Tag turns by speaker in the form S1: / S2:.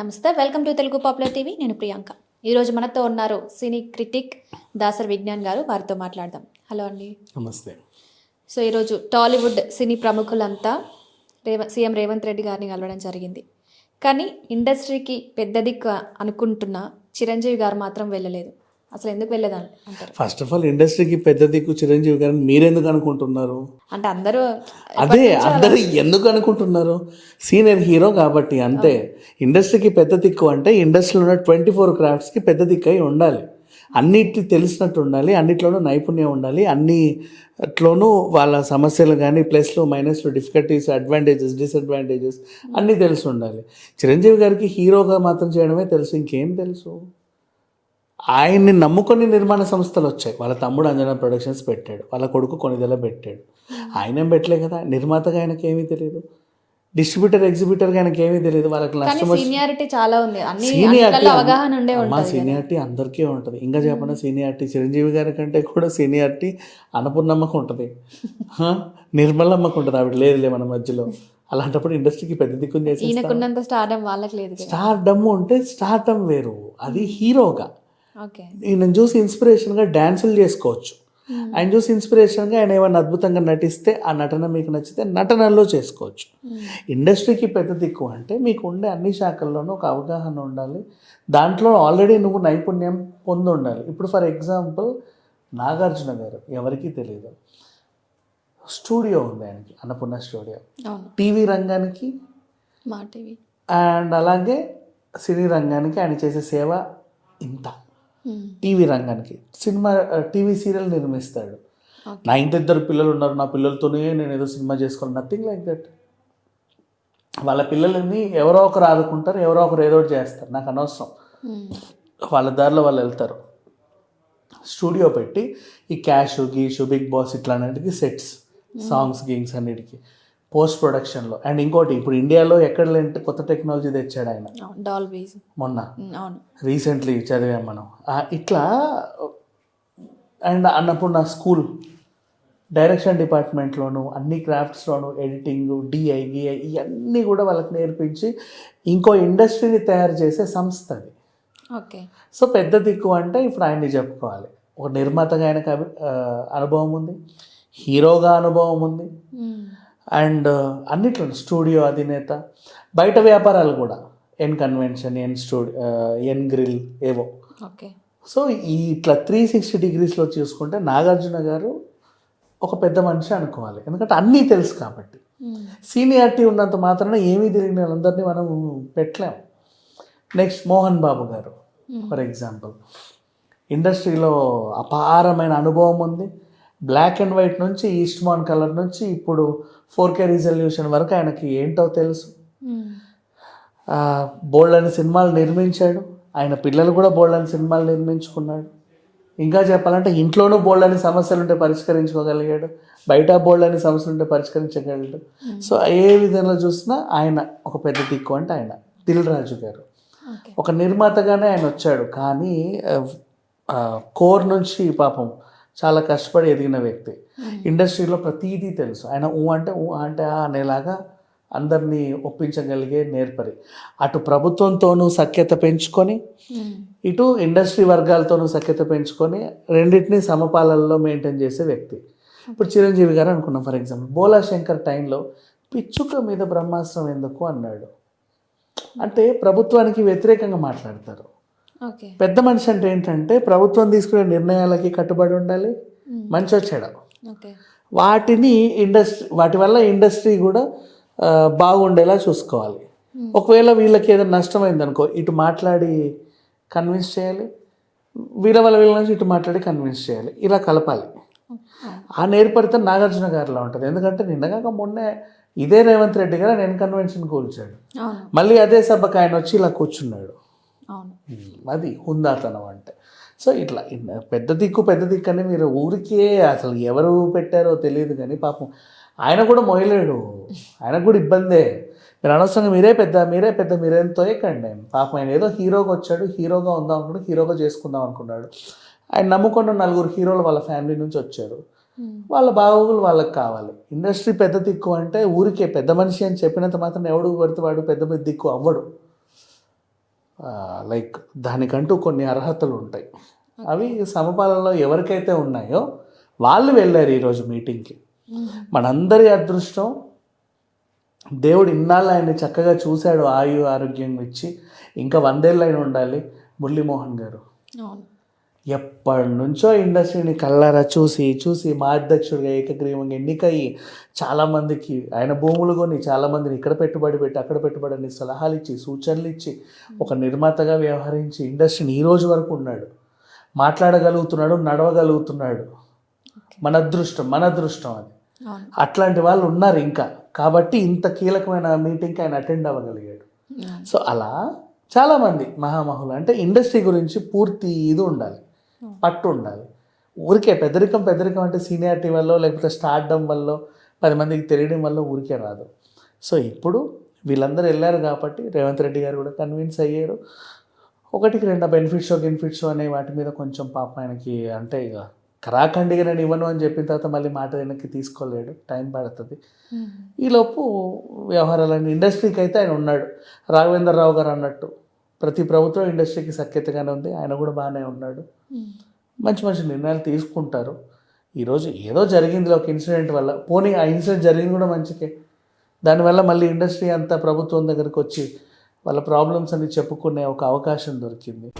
S1: నమస్తే welcome to Telugu popular TV. నేను ప్రియాంక. ఈరోజు మనతో ఉన్నారు సినీ క్రిటిక్ దాసర్ విజ్ఞాన్ గారు. వారితో మాట్లాడదాం. హలో అండి.
S2: నమస్తే.
S1: సో ఈరోజు టాలీవుడ్ సినీ ప్రముఖులంతా రేవ సీఎం రేవంత్ రెడ్డి గారిని కలవడం జరిగింది. కానీ ఇండస్ట్రీకి పెద్ద దిక్కు అనుకుంటున్న చిరంజీవి గారు మాత్రం వెళ్ళలేదు. అసలు ఎందుకు వెళ్ళేదని అంటారు.
S2: ఫస్ట్ ఆఫ్ ఆల్ ఇండస్ట్రీకి పెద్ద దిక్కు చిరంజీవి గారిని మీరెందుకు అనుకుంటున్నారు?
S1: అంటే అందరూ
S2: అదే అందరూ ఎందుకు అనుకుంటున్నారు? సీనియర్ హీరో కాబట్టి అంతే. ఇండస్ట్రీకి పెద్ద దిక్కు అంటే ఇండస్ట్రీలో ఉన్న ట్వంటీ ఫోర్ క్రాఫ్ట్స్కి పెద్ద దిక్కు అయి ఉండాలి. అన్నిటి తెలిసినట్టు ఉండాలి అన్నిట్లోనూ నైపుణ్యం ఉండాలి అన్నిట్లోనూ వాళ్ళ సమస్యలు కానీ ప్లస్లు మైనస్లు డిఫికల్టీస్ అడ్వాంటేజెస్ డిసడ్వాంటేజెస్ అన్నీ తెలిసి ఉండాలి. చిరంజీవి గారికి హీరోగా మాత్రం చేయడమే తెలుసు ఇంకేం తెలుసు? ఆయన్ని నమ్ముకొని నిర్మాణ సంస్థలు వచ్చాయి. వాళ్ళ తమ్ముడు అంజనా ప్రొడక్షన్స్ పెట్టాడు. వాళ్ళ కొడుకు కొనిదెల పెట్టాడు. ఆయన ఏం పెట్టలే కదా? నిర్మాతగా ఆయనకి ఏమీ తెలియదు డిస్ట్రిబ్యూటర్ ఎగ్జిబ్యూటర్గా ఆయనకి ఏమీ తెలియదు వాళ్ళకి నష్టం
S1: సీనియారిటీ చాలా ఉంది.
S2: సీనియారిటీ
S1: అన్నిట్లలో అవగాహన ఉండే
S2: మా సీనియారిటీ అందరికీ ఉంటుంది. ఇంకా చెప్పండి సీనియారిటీ చిరంజీవి గారి కంటే కూడా సీనియారిటీ అన్నపూర్ణమ్మకు ఉంటుంది? నిర్మలమ్మకు ఉంటుంది. ఆవిడ లేదులే మన మధ్యలో. అలాంటప్పుడు ఇండస్ట్రీకి పెద్ద దిక్కుని చేసి
S1: ఈయనకున్నంత స్టార్డం వాళ్ళకి లేదు కదా.
S2: స్టార్ డమ్ ఉంటే స్టార్టమ్ వేరు. అది హీరోగా. ఈయన చూసి ఇన్స్పిరేషన్గా డ్యాన్సులు చేసుకోవచ్చు. ఆయన చూసి ఇన్స్పిరేషన్గా ఆయన ఏమైనా అద్భుతంగా నటిస్తే ఆ నటన మీకు నచ్చితే నటనలో చేసుకోవచ్చు. ఇండస్ట్రీకి పెద్ద దిక్కు అంటే మీకు ఉండే అన్ని శాఖల్లోనూ ఒక అవగాహన ఉండాలి. దాంట్లో ఆల్రెడీ నువ్వు నైపుణ్యం పొంది ఉండాలి. ఇప్పుడు ఫర్ ఎగ్జాంపుల్ నాగార్జున గారు ఎవరికీ తెలియదు స్టూడియో ఉంది ఆయనకి అన్నపూర్ణ స్టూడియో. టీవీ రంగానికి
S1: మా టీవీ.
S2: అండ్ అలాగే సినీ రంగానికి ఆయన చేసే సేవ ఇంత. టీవీ రంగానికి. సినిమా టీవీ సీరియల్ నిర్మిస్తాడు. నా ఇంటి ఇద్దరు పిల్లలు ఉన్నారు. నా పిల్లలతోనే నేను ఏదో సినిమా చేసుకోవాలి నథింగ్ లైక్ దట్ వాళ్ళ పిల్లలని ఎవరో ఒకరు ఆదుకుంటారు ఎవరో ఒకరు ఏదో చేస్తారు. నాకు అనవసరం. వాళ్ళ దారిలో వాళ్ళు వెళ్తారు. స్టూడియో పెట్టి ఈ క్యాష్ గీషు బిగ్ బాస్ ఇట్లాంటికి సెట్స్ సాంగ్స్ గేమ్స్ అన్నిటికి. పోస్ట్ ప్రొడక్షన్లో అండ్ ఇంకోటి ఇప్పుడు ఇండియాలో ఎక్కడ లేని కొత్త టెక్నాలజీ తెచ్చాడు ఆయన?
S1: డాల్బీస్.
S2: మొన్న.
S1: అవును.
S2: రీసెంట్లీ చదివాం మనం. ఇట్లా అండ్ అన్నప్పుడు నా స్కూల్ డైరెక్షన్ డిపార్ట్మెంట్లోను అన్ని క్రాఫ్ట్స్లోను ఎడిటింగ్ డిఐ గిఐ ఇవన్నీ కూడా వాళ్ళకి నేర్పించి ఇంకో ఇండస్ట్రీని తయారు చేసే సంస్థ అది.
S1: ఓకే.
S2: సో పెద్ద దిక్కు అంటే ఇప్పుడు ఆయన్ని చెప్పుకోవాలి. ఒక నిర్మాతగా ఆయనకు అనుభవం ఉంది. హీరోగా అనుభవం ఉంది. అండ్ అన్నిట్లో స్టూడియో అధినేత బయట వ్యాపారాలు కూడా N convention N studio N grill ఏవో.
S1: ఓకే.
S2: సో ఈ ఇట్లా త్రీ సిక్స్టీ డిగ్రీస్లో చూసుకుంటే నాగార్జున గారు ఒక పెద్ద మనిషి అనుకోవాలి. ఎందుకంటే అన్నీ తెలుసు కాబట్టి. సీనియారిటీ ఉన్నంత మాత్రాన ఏమీ తెలియని వాళ్ళందరినీ మనం పెట్టలేం. నెక్స్ట్ మోహన్ బాబు గారు ఫర్ ఎగ్జాంపుల్. ఇండస్ట్రీలో అపారమైన అనుభవం ఉంది. బ్లాక్ అండ్ వైట్ నుంచి ఈస్ట్ మాన్ కలర్ నుంచి ఇప్పుడు ఫోర్ కే రిజల్యూషన్ వరకు ఆయనకి ఏంటో తెలుసు. బోల్డ్ అని సినిమాలు నిర్మించాడు. ఆయన పిల్లలు కూడా బోల్డ్ అని సినిమాలు నిర్మించుకున్నాడు. ఇంకా చెప్పాలంటే ఇంట్లోనూ బోల్డ్ అని సమస్యలు ఉంటే పరిష్కరించుకోగలిగాడు. బయట బోల్డ్ అని సమస్యలు ఉంటే పరిష్కరించగలడు సో ఏ విధంగా చూసినా ఆయన ఒక పెద్ద దిక్కు అంటే ఆయన దిల్ రాజు గారు. ఒక నిర్మాతగానే ఆయన వచ్చాడు. కానీ కోర్ నుంచి పాపం చాలా కష్టపడి ఎదిగిన వ్యక్తి. ఇండస్ట్రీలో ప్రతీదీ తెలుసు. ఆయన ఊ అంటే ఊ అంటే ఆ అనేలాగా అందరినీ ఒప్పించగలిగే నేర్పరి. అటు ప్రభుత్వంతోనూ సఖ్యత పెంచుకొని ఇటు ఇండస్ట్రీ వర్గాలతోనూ సఖ్యత పెంచుకొని రెండింటినీ సమపాలనలో మెయింటైన్ చేసే వ్యక్తి. ఇప్పుడు చిరంజీవి గారు అనుకున్నాం ఫర్ ఎగ్జాంపుల్ బోలా శంకర్ టైంలో పిచ్చుక మీద బ్రహ్మాస్త్రం ఎందుకు అన్నాడు. అంటే ప్రభుత్వానికి వ్యతిరేకంగా మాట్లాడతారు. పెద్ద మనిషి అంటే ఏంటంటే ప్రభుత్వం తీసుకునే నిర్ణయాలకి కట్టుబడి ఉండాలి మంచి చెడ
S1: ఓకే.
S2: వాటిని ఇండస్ట్రీ వాటి వల్ల ఇండస్ట్రీ కూడా బాగుండేలా చూసుకోవాలి. ఒకవేళ వీళ్ళకి ఏదైనా నష్టమైంది అనుకో ఇటు మాట్లాడి కన్విన్స్ చేయాలి. వీళ్ళ వల్ల వీళ్ళ నుంచి ఇటు మాట్లాడి కన్విన్స్ చేయాలి. ఇలా కలపాలి. ఆ నేర్పరితం నాగార్జున గారిలో ఉంటుంది. ఎందుకంటే నిన్నగాక మొన్నే ఇదే రేవంత్ రెడ్డి గారు నేను కన్వెన్షన్ కూల్చాడు. మళ్ళీ అదే సభకు ఆయన వచ్చి ఇలా కూర్చున్నాడు. అది హుందాతనం అంటే. సో ఇట్లా పెద్ద దిక్కు పెద్ద దిక్కు అని మీరు ఊరికే అసలు ఎవరు పెట్టారో తెలియదు కానీ పాపం ఆయన కూడా మొయలేడు ఆయనకు కూడా ఇబ్బందే. మీరు అనవసరంగా మీరే పెద్ద మీరే పెద్ద మీరేం తోయకండి. ఆయన పాపం ఆయన ఏదో హీరోగా వచ్చాడు హీరోగా ఉందాం అనుకున్నాడు హీరోగా చేసుకుందాం అనుకున్నాడు. ఆయన నమ్ముకున్న నలుగురు హీరోలు వాళ్ళ ఫ్యామిలీ నుంచి వచ్చారు. వాళ్ళ బాగోగులు వాళ్ళకి కావాలి. ఇండస్ట్రీ పెద్ద దిక్కు అంటే ఊరికే పెద్ద మనిషి అని చెప్పినంత మాత్రం ఎవడు పడితే వాడు పెద్ద పెద్ద దిక్కు అవ్వడు. లైక్ దానికంటూ కొన్ని అర్హతలు ఉంటాయి అవి సమపాలలో ఎవరికైతే ఉన్నాయో వాళ్ళు వెళ్ళారు ఈరోజు మీటింగ్కి. మనందరి అదృష్టం దేవుడు ఇన్నాళ్ళు ఆయన్ని చక్కగా చూశాడు ఆయు ఆరోగ్యం ఇచ్చి. ఇంకా వందేళ్ళు ఆయన ఉండాలి మురళీమోహన్ గారు. ఎప్పటి నుంచో ఇండస్ట్రీని కళ్ళారా చూసి చూసి మా అధ్యక్షుడిగా ఏకగ్రీవంగా ఎన్నికయ్యి చాలామందికి ఆయన భూములు కొని చాలామందిని ఇక్కడ పెట్టుబడి పెట్టి అక్కడ పెట్టుబడి అని సలహాలు ఇచ్చి సూచనలు ఇచ్చి ఒక నిర్మాతగా వ్యవహరించి ఇండస్ట్రీని ఈ రోజు వరకు ఉన్నాడు. మాట్లాడగలుగుతున్నాడు నడవగలుగుతున్నాడు. మన అదృష్టం మన అదృష్టం అది. అట్లాంటి వాళ్ళు ఉన్నారు ఇంకా. కాబట్టి ఇంత కీలకమైన మీటింగ్కి ఆయన అటెండ్ అవ్వగలిగాడు. సో అలా చాలామంది మహామహులు అంటే ఇండస్ట్రీ గురించి పూర్తి ఇది ఉండాలి. పట్టు ఉండాలి ఊరికే పెద్దరికం పెద్దరికం అంటే సీనియారిటీ వల్ల లేకపోతే స్టార్డమ్ వల్ల పది మందికి తెలియడం వల్ల ఊరికే రాదు. సో ఇప్పుడు వీళ్ళందరూ వెళ్ళారు కాబట్టి రేవంత్ రెడ్డి గారు కూడా కన్విన్స్ అయ్యారు. ఒకటికి రెండు బెనిఫిట్స్ బెనిఫిట్స్ అనే వాటి మీద కొంచెం పాప ఆయనకి అంటే ఇక కరాఖండిగా నేను ఇవ్వను అని చెప్పిన తర్వాత మళ్ళీ మాట వెనక్కి తీసుకోలేడు. టైం పడుతుంది. ఈలోపు వ్యవహారాలన్నీ ఇండస్ట్రీకి అయితే ఆయన ఉన్నాడు. రాఘవేంద్ర రావు గారు అన్నట్టు. ప్రతి ప్రభుత్వం ఇండస్ట్రీకి సఖ్యతగానే ఉంది. ఆయన కూడా బాగానే ఉన్నాడు. మంచి మంచి నిర్ణయాలు తీసుకుంటారు. ఈరోజు ఏదో జరిగింది ఒక ఇన్సిడెంట్ వల్ల. పోనీ ఆ ఇన్సిడెంట్ జరిగింది కూడా మంచికే. దానివల్ల మళ్ళీ ఇండస్ట్రీ అంతా ప్రభుత్వం దగ్గరికి వచ్చి వాళ్ళ ప్రాబ్లమ్స్ అన్ని చెప్పుకునే ఒక అవకాశం దొరికింది.